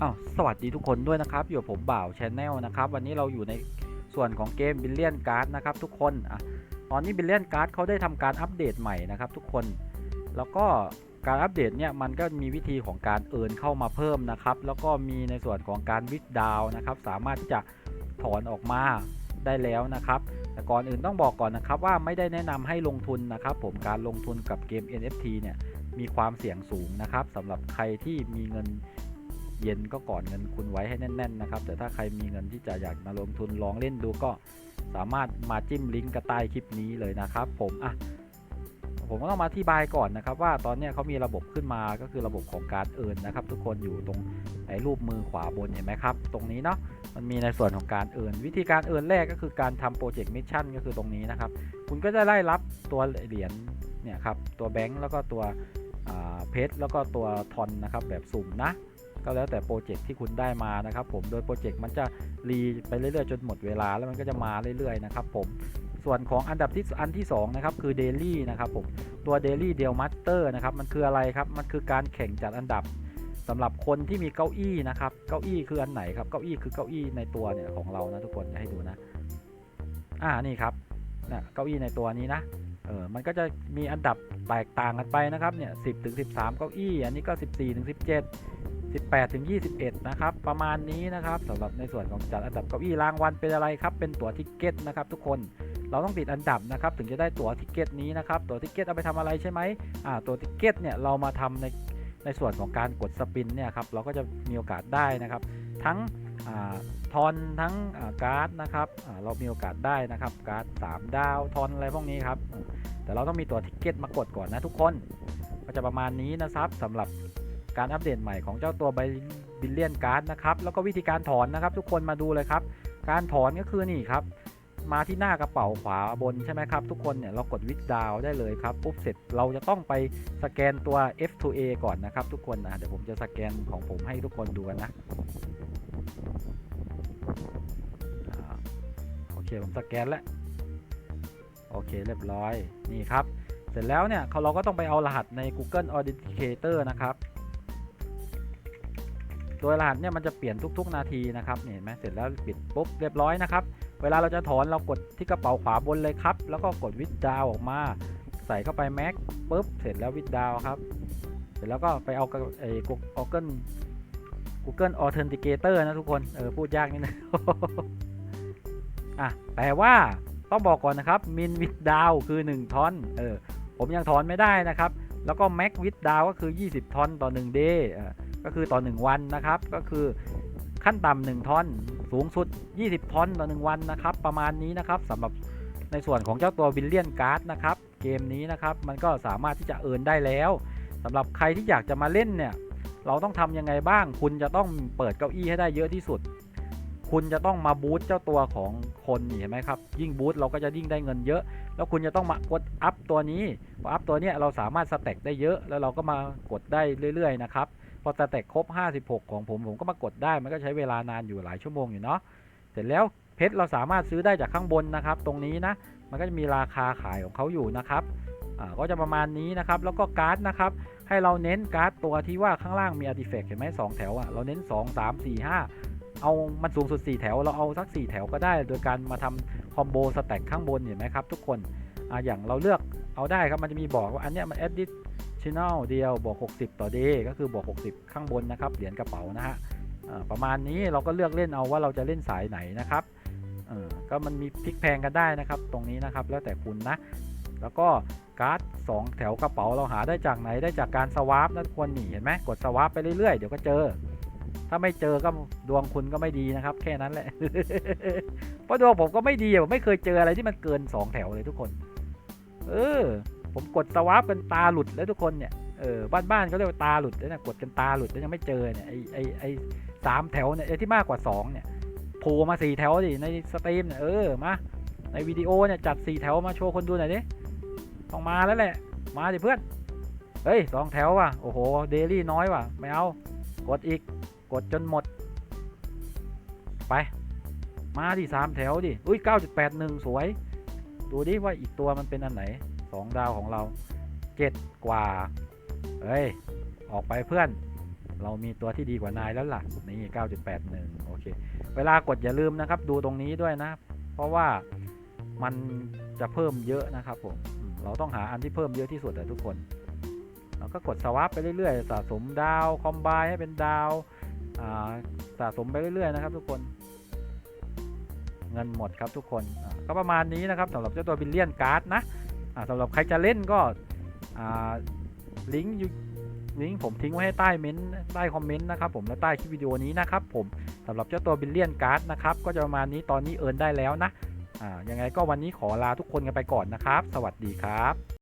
อ้าวสวัสดีทุกคนด้วยนะครับ อยู่กับผมบ่าวชแนลนะครับ วันนี้เราอยู่ในส่วนของเกมบิลเลียนการ์ดนะครับทุกคนอะตอนนี้บิลเลียนการ์ดเขาได้ทำการอัปเดตใหม่นะครับทุกคน แล้วก็การอัปเดตเนี่ยมันก็มีวิธีของการเอินเข้ามาเพิ่มนะครับ แล้วก็มีในส่วนของการวิดดาวนะครับ สามารถที่จะถอนออกมาได้แล้วนะครับ แต่ก่อนอื่นต้องบอกก่อนนะครับ ว่าไม่ได้แนะนำให้ลงทุนนะครับ ผมการลงทุนกับเกม NFT เนี่ยมีความเสี่ยงสูงนะครับสำหรับใครที่มีเงิน เย็นก็ก่อนเงินคุณไว้ให้แน่น ๆ นะครับ แต่ถ้าใครมีเงินที่จะอยากมาลงทุนลองเล่นดูก็สามารถมาจิ้มลิงก์กระใต้คลิปนี้เลยนะครับ ผมอะผมก็ต้องมาอธิบายก่อนนะครับ ว่าตอนนี้เขามีระบบขึ้นมาก็คือระบบของการเอินนะครับ ทุกคนอยู่ตรงไอ้รูปมือขวาบนเห็นไหมครับ ตรงนี้เนาะมันมีในส่วนของการเอินวิธีการเอินแรกก็คือการทำโปรเจกต์มิชชั่นก็คือตรงนี้นะครับ คุณก็จะได้รับตัวเหรียญเนี่ยครับตัวแบงค์แล้วก็ตัวเพชรแล้วก็ตัวทอนนะครับแบบสุ่มนะ ก็แล้วแต่โปรเจกต์ที่คุณได้มานะครับผมโดยโปรเจกต์มันจะรีไปเรื่อยๆจนหมดเวลาแล้วมันก็จะมาเรื่อยๆนะครับผมส่วนของอันดับที่อันที่2นะครับคือ Daily นะครับผมตัว Daily d e a l Master นะครับมันคืออะไรครับมันคือการแข่งจัดอันดับสำหรับคนที่มีเก้าอี้นะครับเก้าอี้คืออันไหนครับเก้าอี้คือเก้าอี้ในตัวเนี่ยของเรานะทุกคนจะให้ดูนะอ่านี่ครับนะเก้าอี้ในตัวนี้นะเออมันก็จะมีอันดับแตกต่างกันไปนะครับเนี่ยสิบถึง13เก้าอี้ อันนี้ก็14ถึง17 18ถึง21 นะครับ ประมาณนี้นะครับสำหรับในส่วนของจัดอันดับเก้าอี้รางวัลเป็นอะไรครับ เป็นตั๋วทิกเก็ตนะครับ ทุกคนเราต้องติดอันดับนะครับ ถึงจะได้ตั๋วทิกเก็ตนี้นะครับ ตั๋วทิกเก็ตเอาไปทำอะไรใช่ไหมอ่าตั๋วทิกเก็ตเนี่ยเรามาทำในในส่วนของการกดสปินเนี่ยครับเราก็จะมีโอกาสได้นะครับ ทั้งอ่าทอนทั้งอ่าการ์ดนะครับอ่าเรามีโอกาสได้นะครับการ์ด3ดาวทอนอะไรพวกนี้ครับแต่เราต้องมีตั๋วทิกเก็ตมากดก่อนนะทุกคนก็จะประมาณนี้นะครับสำหรับ การอัปเดตใหม่ของเจ้าตัวบิลเลียนการ์ดนะครับ แล้วก็วิธีการถอนนะครับ ทุกคนมาดูเลยครับ การถอนก็คือนี่ครับ มาที่หน้ากระเป๋าขวาบนใช่ไหมครับ ทุกคนเนี่ยเรากดวิดดาวได้เลยครับปุ๊บเสร็จเราจะต้องไปสแกนตัว F2A ก่อนนะครับ ทุกคนอะเดี๋ยวผมจะสแกนของผมให้ทุกคนดูนะโอเคผมสแกนแล้วโอเคเรียบร้อยนี่ครับ เสร็จแล้วเนี่ยเขาเราก็ต้องไปเอารหัสใน Google Authenticator นะครับ ตัวรหัสเนี่ยมันจะเปลี่ยนทุก ๆ นาทีนะครับเห็นไหมเสร็จแล้วปิดปุ๊บเรียบร้อยนะครับ เวลาเราจะถอนเรากดที่กระเป๋าขวาบนเลยครับ แล้วก็กดวิดดาวออกมา ใส่เข้าไปแม็กปุ๊บเสร็จแล้ววิดดาวครับ เสร็จแล้วก็ไปเอาไอ้ Google Google Authenticator นะทุกคน เออพูดยากนิดนึงอะแต่ว่าต้องบอกก่อนนะครับมินวิดดาวคือ 1ทอนเออผมยังถอนไม่ได้นะครับ แล้วก็แม็กวิดดาวก็คือ 20ทอนต่อ1เดย์ ก็คือต่อ 1 วันนะครับ ก็คือขั้นต่ำ1ทอนสูงสุด 20ทอนต่อ 1 วันนะครับ ประมาณนี้นะครับสำหรับในส่วนของเจ้าตัวบิลเลียนการ์ดนะครับ เกมนี้นะครับมันก็สามารถที่จะเอินได้แล้วสำหรับใครที่อยากจะมาเล่นเนี่ยเราต้องทำยังไงบ้าง คุณจะต้องเปิดเก้าอี้ให้ได้เยอะที่สุด คุณจะต้องมาบูตเจ้าตัวของคนนี่เห็นไหมครับ ยิ่งบูตเราก็จะยิ่งได้เงินเยอะ แล้วคุณจะต้องมากดอัพตัวนี้พออัพตัวเนี้ยเราสามารถสแต็กได้เยอะ แล้วเราก็มากดได้เรื่อยๆนะครับ พอสแต็กครบ 56 ของผมผมก็มากดได้ มันก็ใช้เวลานานอยู่หลายชั่วโมงอยู่เนาะเสร็จแล้วเพชรเราสามารถซื้อได้จากข้างบนนะครับ ตรงนี้นะมันก็จะมีราคาขายของเขาอยู่นะครับก็จะประมาณนี้นะครับ แล้วก็การ์ดนะครับ ให้เราเน้นการ์ดตัวที่ว่าข้างล่างมีอาร์ติแฟกต์เห็นไหมสองแถวอะ่ะเราเน้น 2 3 4 5 เอามันสูงสุด 4 แถว เราเอาสัก 4 แถวก็ได้ โดยการมาทำคอมโบสแต็กข้างบนเห็นไหมครับทุกคนออย่างเราเลือกเอาได้ครับมันจะมีบอกว่าอันเนี้ยมัน edit ช n น l เดียวบวก60 ต่อ day ก็คือบวก60 ข้างบนนะครับ เหรียญกระเป๋านะฮะประมาณนี้เราก็เลือกเล่นเอาว่าเราจะเล่นสายไหนนะครับก็มันมีพลิกแพงกันได้นะครับ ตรงนี้นะครับแล้วแต่คุณนะ แล้วก็การ์ด2แถวกระเป๋าเราหาได้จากไหนได้จากการสวาปนะทุกคนนี่เห็นไหมกดสวาปไปเรื่อยๆ เดี๋ยวก็เจอ ถ้าไม่เจอก็ดวงคุณก็ไม่ดีนะครับ แค่นั้นแหละ เพราะดวงผมก็ไม่ดีผมไม่เคยเจออะไรที่มันเกิน 2 แถวเลยทุกคน เออ ผมกดสวาปกันตาหลุดแล้วทุกคนเนี่ยเออบ้านๆเขาเรียกว่าตาหลุดแล้วนะกดกันตาหลุดแล้วยังไม่เจอเนี่ยไอไอไอสามแถวเนี่ยไอที่มากกว่า 2 เนี่ยโผล่มาสี่แถวดิในสตรีมเนี่ยเออมาในวิดีโอเนี่ยจัดสี่แถวมาโชว์คนดูหน่อยดิต้องมาแล้วแหละ มาดิเพื่อนเฮ้ยสองแถวว่ะโอ้โหเดลี่น้อยว่ะไม่เอากดอีกกดจนหมด ไป มาดิสามแถวดิอุ้ยเก้าจุดแปดหนึ่งสวย ดูดิว่าอีกตัวมันเป็นอันไหน สองดาวของเราเจ็ดกว่าเฮ้ย ออกไปเพื่อน เรามีตัวที่ดีกว่านายแล้วล่ะ นี่ 9.81 โอเค เวลากดอย่าลืมนะครับ ดูตรงนี้ด้วยนะ เพราะว่ามันจะเพิ่มเยอะนะครับผม เราต้องหาอันที่เพิ่มเยอะที่สุดแต่ทุกคน เราก็กดสว a ปไปเรื่อยๆ สะสมดาว คอมไบให้เป็นดาวาสะสมไปเรื่อยๆนะครับ ทุกคน เงินหมดครับทุกคน ก็ประมาณนี้นะครับสำหรับเจ้าตัวบิลเลียนการ์ดนะ สำหรับใครจะเล่นก็ลิงก์อยู่ลิงก์ผมทิ้งไว้ให้ใต้เมนต์ใต้คอมเมนต์นะครับผมและใต้คลิปวิดีโอนี้นะครับผมสำหรับเจ้าตัวบิลเลียนการ์ดนะครับก็จะประมาณนี้ตอนนี้เอิร์นได้แล้วนะอ่ายังไงก็วันนี้ขอลาทุกคนกันไปก่อนนะครับ สวัสดีครับ